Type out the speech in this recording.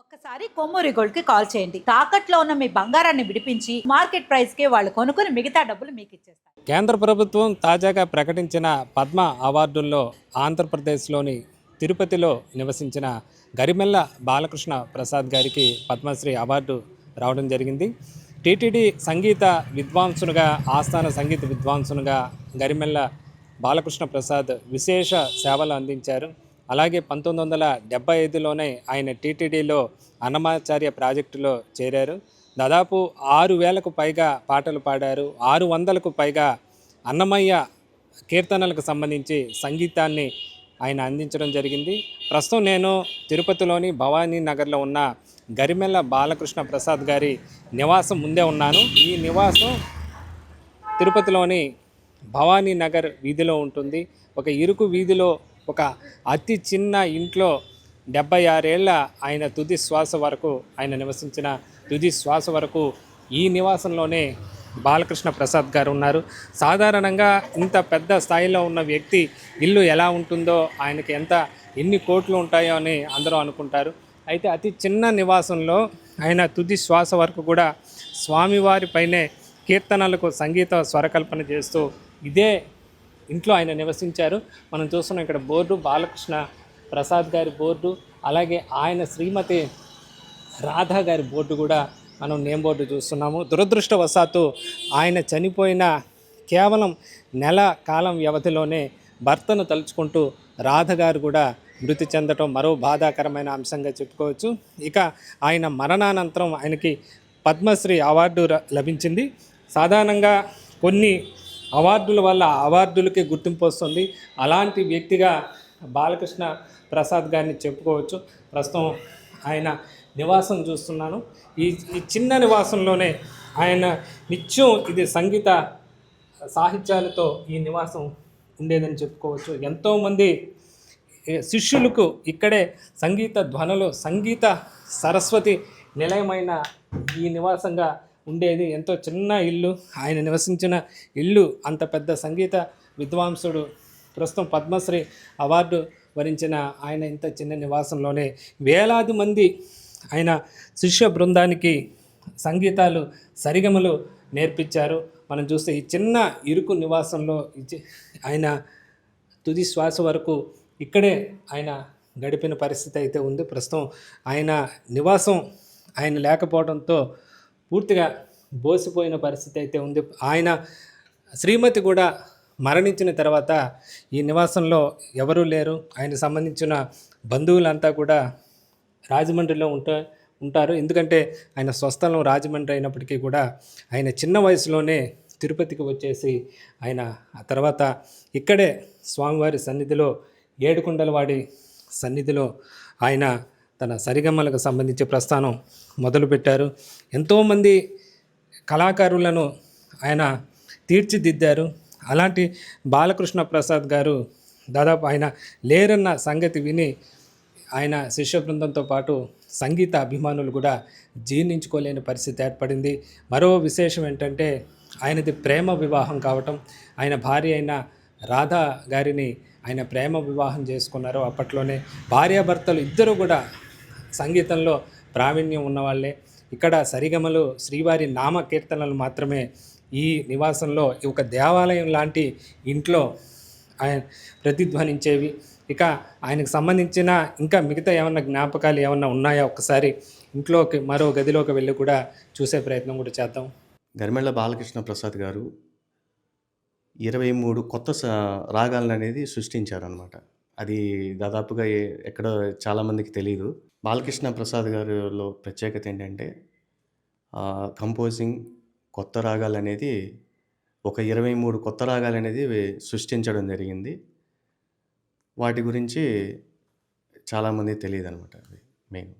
ఒక్కసారి కొమ్మూరి గోల్డ్కి కాల్ చేయండి. తాకట్లో ఉన్న మీ బంగారాన్ని విడిపించి మార్కెట్ ప్రైస్కి వాళ్ళు కొనుక్కుని మిగతా డబ్బులు మీకు ఇచ్చేస్తారు. కేంద్ర ప్రభుత్వం తాజాగా ప్రకటించిన పద్మ అవార్డుల్లో ఆంధ్రప్రదేశ్లోని తిరుపతిలో నివసించిన గరిమెల్ల బాలకృష్ణ ప్రసాద్ గారికి పద్మశ్రీ అవార్డు రావడం జరిగింది. టీటీడీ సంగీత విద్వాంసునిగా ఆస్థాన సంగీత విద్వాంసునిగా గరిమెల్ల బాలకృష్ణ ప్రసాద్ విశేష సేవలు అందించారు. అలాగే పంతొమ్మిది వందల డెబ్బై ఐదులోనే ఆయన టీటీడీలో అన్నమాచార్య ప్రాజెక్టులో చేరారు. దాదాపు ఆరు వేలకు పైగా పాటలు పాడారు. ఆరు వందలకు పైగా అన్నమయ్య కీర్తనలకు సంబంధించి సంగీతాన్ని ఆయన అందించడం జరిగింది. ప్రస్తుతం నేను తిరుపతిలోని భవానీ నగర్లో ఉన్న గరిమెల్ల బాలకృష్ణ ప్రసాద్ గారి నివాసం ముందే ఉన్నాను. ఈ నివాసం తిరుపతిలోని భవానీ నగర్ వీధిలో ఉంటుంది. ఒక ఇరుకు వీధిలో ఒక అతి చిన్న ఇంట్లో డెబ్బై ఆరేళ్ళ ఆయన తుది శ్వాస వరకు ఆయన నివసించిన తుది శ్వాస వరకు ఈ నివాసంలోనే బాలకృష్ణ ప్రసాద్ గారు ఉన్నారు. సాధారణంగా ఇంత పెద్ద స్థాయిలో ఉన్న వ్యక్తి ఇల్లు ఎలా ఉంటుందో ఆయనకి ఎంత ఎన్ని కోట్లు ఉంటాయో అని అందరూ అనుకుంటారు. అయితే అతి చిన్న నివాసంలో ఆయన తుది శ్వాస వరకు కూడా స్వామివారిపైనే కీర్తనలకు సంగీత స్వరకల్పన చేస్తూ ఇదే ఇంట్లో ఆయన నివసించారు. మనం చూస్తున్నాం ఇక్కడ బోర్డు బాలకృష్ణ ప్రసాద్ గారి బోర్డు అలాగే ఆయన శ్రీమతి రాధా గారి బోర్డు కూడా మనం నేమ్ బోర్డు చూస్తున్నాము. దురదృష్టవశాత్తు ఆయన చనిపోయిన కేవలం నెల కాలం వ్యవధిలోనే భర్తను తలుచుకుంటూ రాధ గారు కూడా మృతి చెందటం మరో బాధాకరమైన అంశంగా చెప్పుకోవచ్చు. ఇక ఆయన మరణానంతరం ఆయనకి పద్మశ్రీ అవార్డు లభించింది. సాధారణంగా కొన్ని అవార్డుల వల్ల అవార్డులకి గుర్తింపు వస్తుంది. అలాంటి వ్యక్తిగా బాలకృష్ణ ప్రసాద్ గారిని చెప్పుకోవచ్చు. ప్రస్తుతం ఆయన నివాసం చూస్తున్నాను. ఈ ఈ చిన్న నివాసంలోనే ఆయన నిత్యం ఇది సంగీత సాహిత్యాలతో ఈ నివాసం ఉండేదని చెప్పుకోవచ్చు. ఎంతోమంది శిష్యులకు ఇక్కడే సంగీత ధ్వనులు సంగీత సరస్వతి నిలయమైన ఈ నివాసంగా ఉండేది. ఎంతో చిన్న ఇల్లు. ఆయన నివసించిన ఇల్లు అంత పెద్ద సంగీత విద్వాంసుడు ప్రస్తుతం పద్మశ్రీ అవార్డు వరించిన ఆయన ఇంత చిన్న నివాసంలోనే వేలాది మంది ఆయన శిష్య బృందానికి సంగీతాలు సరిగమలు నేర్పించారు. మనం చూస్తే ఈ చిన్న ఇరుకు నివాసంలో ఆయన తుది శ్వాస వరకు ఇక్కడే ఆయన గడిపిన పరిస్థితి అయితే ఉంది. ప్రస్తుతం ఆయన నివాసం ఆయన లేకపోవడంతో పూర్తిగా బోసిపోయిన పరిస్థితి అయితే ఉంది. ఆయన శ్రీమతి కూడా మరణించిన తర్వాత ఈ నివాసంలో ఎవరూ లేరు. ఆయనకు సంబంధించిన బంధువులంతా కూడా రాజమండ్రిలో ఉంటా ఉంటారు. ఎందుకంటే ఆయన స్వస్థలం రాజమండ్రి అయినప్పటికీ కూడా ఆయన చిన్న వయసులోనే తిరుపతికి వచ్చేసి ఆయన ఆ తర్వాత ఇక్కడే స్వామివారి సన్నిధిలో ఏడుకొండలవాడి సన్నిధిలో ఆయన తన సరిగమ్మలకు సంబంధించి ప్రస్థానం మొదలుపెట్టారు. ఎంతోమంది కళాకారులను ఆయన తీర్చిదిద్దారు. అలాంటి బాలకృష్ణ ప్రసాద్ గారు దాదాపు ఆయన లేరన్న సంగతి విని ఆయన శిష్య బృందంతో పాటు సంగీత అభిమానులు కూడా జీర్ణించుకోలేని పరిస్థితి ఏర్పడింది. మరో విశేషం ఏంటంటే ఆయనది ప్రేమ వివాహం కావటం. ఆయన భార్య అయిన రాధా గారిని ఆయన ప్రేమ వివాహం చేసుకున్నారు అప్పట్లోనే. భార్యాభర్తలు ఇద్దరు కూడా సంగీతంలో ప్రావీణ్యం ఉన్నవాళ్ళే ఇక్కడ సరిగమలు శ్రీవారి నామ కీర్తనలు మాత్రమే ఈ నివాసంలో ఒక దేవాలయం లాంటి ఇంట్లో ఆయన ప్రతిధ్వనించేవి. ఇక ఆయనకు సంబంధించిన ఇంకా మిగతా ఏమన్నా జ్ఞాపకాలు ఏమన్నా ఉన్నాయా ఒకసారి ఇంట్లోకి మరో గదిలోకి వెళ్ళి కూడా చూసే ప్రయత్నం కూడా చేద్దాం. గరిమెళ్ళ బాలకృష్ణ ప్రసాద్ గారు ఇరవై మూడు కొత్త రాగాలను అనేది సృష్టించారనమాట అది దాదాపుగా ఎక్కడో ఎక్కడ చాలామందికి తెలియదు బాలకృష్ణ ప్రసాద్ గారిలో ప్రత్యేకత ఏంటంటే కంపోజింగ్ కొత్త రాగాలు అనేది ఒక ఇరవై మూడు కొత్త రాగాలు అనేది సృష్టించడం జరిగింది. వాటి గురించి చాలామంది తెలియదు అనమాట మెయిన్.